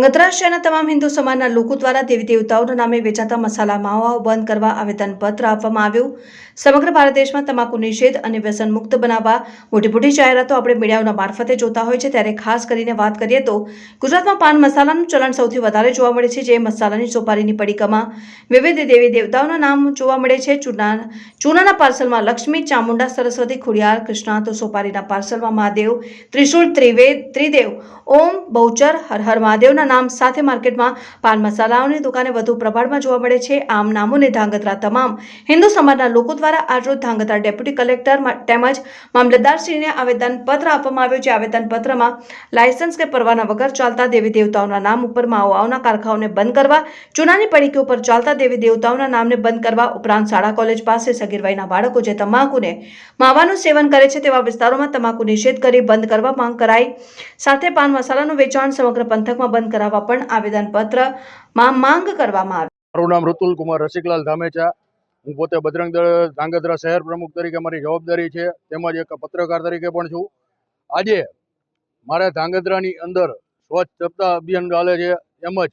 ધાંગધ્રા શહેરના તમામ હિન્દુ સમાજના લોકો દ્વારા દેવી દેવતાઓના નામે વેચાતા મસાલા માવાઓ બંધ કરવા આવેદનપત્ર આપવામાં આવ્યું. સમગ્ર ભારત દેશમાં તમાકુ નિષેધ અને વ્યસન મુક્ત બનાવવા મોટી મોટી જાહેરાતો આપણે મીડિયાઓના મારફતે જોતા હોય છે. ત્યારે ખાસ કરીને વાત કરીએ તો ગુજરાતમાં પાન મસાલાનું ચલણ સૌથી વધારે જોવા મળે છે, જે મસાલાની સોપારીની પડીકામાં વિવિધ દેવી દેવતાઓના નામ જોવા મળે છે. ચૂના, ચૂનાના પાર્સલમાં લક્ષ્મી, ચામુંડા, સરસ્વતી, ખોડિયાર કૃષ્ણા તો સોપારીના પાર્સલમાં મહાદેવ, ત્રિશુળ, ત્રિવેદ, ત્રિદેવ, ઓમ, બહુચર, હર હર મહાદેવના નામ સાથે માર્કેટમાં પાન મસાલાઓની દુકાને વધુ પ્રભાળમાં જોવા મળે છે. આમ નામોને ધાંગધ્રા તમામ હિન્દુ સમાજના લોકો દ્વારા આજરોજ ધાંગધ્રા ડેપ્યુટી કલેક્ટર તેમજ મામલતદારશ્રીને આવેદનપત્ર આપવામાં આવ્યું છે. આવેદનપત્રમાં લાયસન્સ કે પરવાના વગર ચાલતા દેવી દેવતાઓના નામ ઉપર માવાઓના કારખાઓને બંધ કરવા, ચૂનાની પડીકી ઉપર ચાલતા દેવી દેવતાઓના નામને બંધ કરવા ઉપરાંત શાળા કોલેજ પાસે સગીરવાઈના બાળકો જે તમાકુને માવાનું સેવન કરે છે તેવા વિસ્તારોમાં તમાકુ નિષેધ કરી બંધ કરવા માંગ કરાઈ. સાથે પાન મસાલાનું વેચાણ સમગ્ર પંથકમાં બંધ કરાવવા પણ આવેદનપત્રમાં માંગ કરવામાં આવી. મારું નામ ઋતુલ કુમાર રસિકલાલ ધામેચા. હું પોતે બજરંગ દળ ધ્રાંગધ્રા શહેર પ્રમુખ તરીકે મારી જવાબદારી છે. તેમજ એક પત્રકાર તરીકે પણ છું. આજે મારે ધ્રાંગધ્રાની અંદર સ્વચ્છ સપ્તાહ અભિયાન ચાલે છે. તેમજ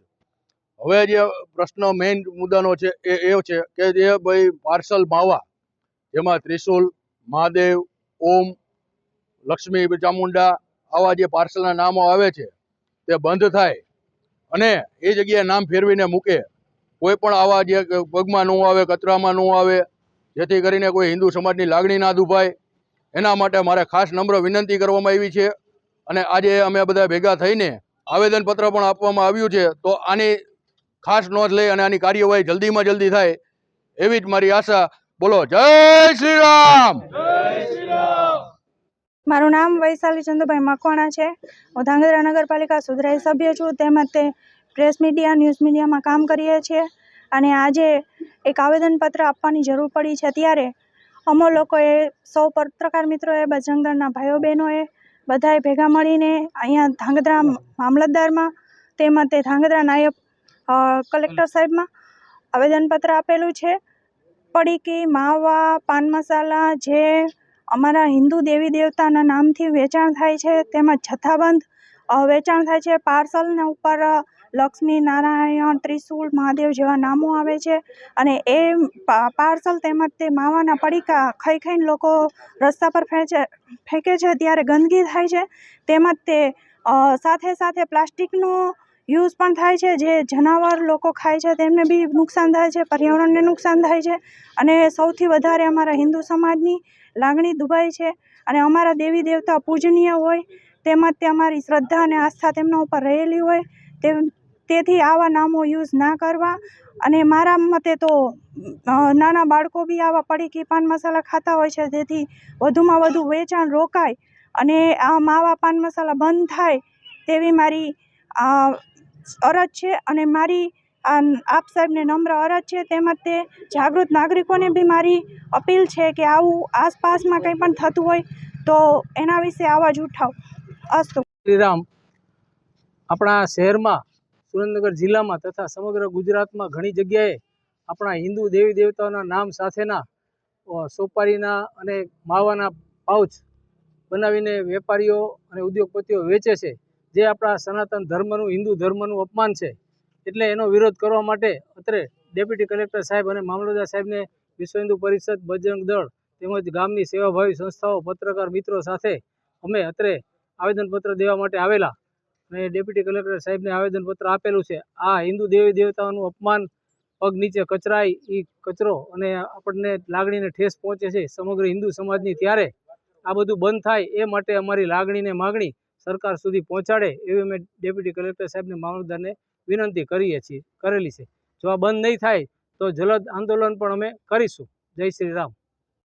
હવે જે પ્રશ્ન મેઇન મુદ્દાનો છે એ એ છે કે જે ભાઈ પાર્સલ માવા, જેમાં ત્રિશુલ, મહાદેવ, ઓમ, લક્ષ્મી ચામુંડા આવા જે પાર્સલના નામો આવે છે, તે બંધ થાય. અને એ જગ્યાએ નામ ફેરવીને મૂકે. કોઈ પણ આવા જે પગમાં ન આવે, કચરામાં ન આવે, જેથી કરીને કોઈ હિન્દુ સમાજની લાગણી ના દુભાય. એના માટે મારે ખાસ નમ્ર વિનંતી કરવામાં આવી છે. અને આજે અમે બધા ભેગા થઈને આવેદનપત્ર પણ આપવામાં આવ્યું છે. તો આની ખાસ નોંધ લઈ અને આની કાર્યવાહી જલ્દીમાં જલ્દી થાય, એવી જ મારી આશા. બોલો, જય શ્રી રામ! મારું નામ વૈશાલી ચંદુભાઈ મકવાણા છે. હું ધાંગધ્રા નગરપાલિકા સુધરાઈ સભ્ય છું. તેમજ તે પ્રેસ મીડિયા, ન્યૂઝ મીડિયામાં કામ કરીએ છીએ. અને આજે એક આવેદનપત્ર આપવાની જરૂર પડી છે. ત્યારે અમો લોકોએ, સૌ પત્રકાર મિત્રોએ, બજરંગદળના ભાઈઓ બહેનોએ બધાએ ભેગા મળીને અહીંયા ધાંગધ્રા મામલતદારમાં તેમજ તે ધાંગધ્રા નાયબ કલેક્ટર સાહેબમાં આવેદનપત્ર આપેલું છે. પડીકી, માવા, પાન મસાલા, જે અમારા હિન્દુ દેવી દેવતાના નામથી વેચાણ થાય છે, તેમજ જથ્થાબંધ વેચાણ થાય છે. પાર્સલના ઉપર લક્ષ્મી નારાયણ ત્રિશુલ મહાદેવ જેવા નામો આવે છે. અને એ પાર્સલ તેમજ તે માવાના પડીકા ખાઈ ખાઈને લોકો રસ્તા પર ફેંચે, ફેંકે છે. ત્યારે ગંદકી થાય છે. તેમજ તે સાથે સાથે પ્લાસ્ટિકનો યુઝ પણ થાય છે, જે જનાવર લોકો ખાય છે, તેમને બી નુકસાન થાય છે, પર્યાવરણને નુકસાન થાય છે. અને સૌથી વધારે અમારા હિન્દુ સમાજની લાગણી દુભાય છે. અને અમારા દેવી દેવતા પૂજનીય હોય, તેમજ તે અમારી શ્રદ્ધા અને આસ્થા તેમના ઉપર રહેલી હોય, તે, તેથી આવા નામો યુઝ ના કરવા. અને મારા મતે તો નાના બાળકો બી આવા પડીકી પાન મસાલા ખાતા હોય છે, તેથી વધુમાં વધુ વેચાણ રોકાય. અને આ માવા પાન મસાલા બંધ થાય, તેવી મારી અરજ છે અને મારી આપ સાહેબને નમ્ર અરજ છે. તેમજ તે જાગૃત નાગરિકોને બી મારી અપીલ છે કે આવું આસપાસમાં કંઈ પણ થતું હોય તો એના વિશે અવાજ ઉઠાવ. અસ્તુ શ્રીરામ, આપણા શહેરમાં, સુરેન્દ્રનગર જિલ્લામાં તથા સમગ્ર ગુજરાતમાં ઘણી જગ્યાએ આપણા હિન્દુ દેવી દેવતાઓના નામ સાથેના સોપારીના અને માવાના પાઉચ બનાવીને વેપારીઓ અને ઉદ્યોગપતિઓ વેચે છે. જે આપણા સનાતન ધર્મનું, હિન્દુ ધર્મનું અપમાન છે, એટલે એનો વિરોધ કરવા માટે અત્રે ડેપ્યુટી કલેક્ટર સાહેબ અને મામલતદાર સાહેબને વિશ્વ હિન્દુ પરિષદ બજરંગ દળ તેમજ ગામની સેવાભાવી સંસ્થાઓ, પત્રકાર મિત્રો સાથે અમે અત્રે આવેદનપત્ર દેવા માટે આવેલા અને ડેપ્યુટી કલેક્ટર સાહેબને આવેદનપત્ર આપેલું છે. આ હિન્દુ દેવી દેવતાઓનું અપમાન પગ નીચે કચરાય એ કચરો અને આપણને લાગણીને ઠેસ પહોંચે છે સમગ્ર હિન્દુ સમાજની, ત્યારે આ બધું બંધ થાય એ માટે અમારી લાગણીને માગણી સરકાર સુધી પહોંચાડે એવી અમે ડેપ્યુટી કલેક્ટર સાહેબને મામલતદારને વિનંતી કરીએ છીએ, કરેલી છે. જો આ બંધ નહીં થાય તો જલદ આંદોલન પણ અમે કરીશું. જય શ્રી રામ.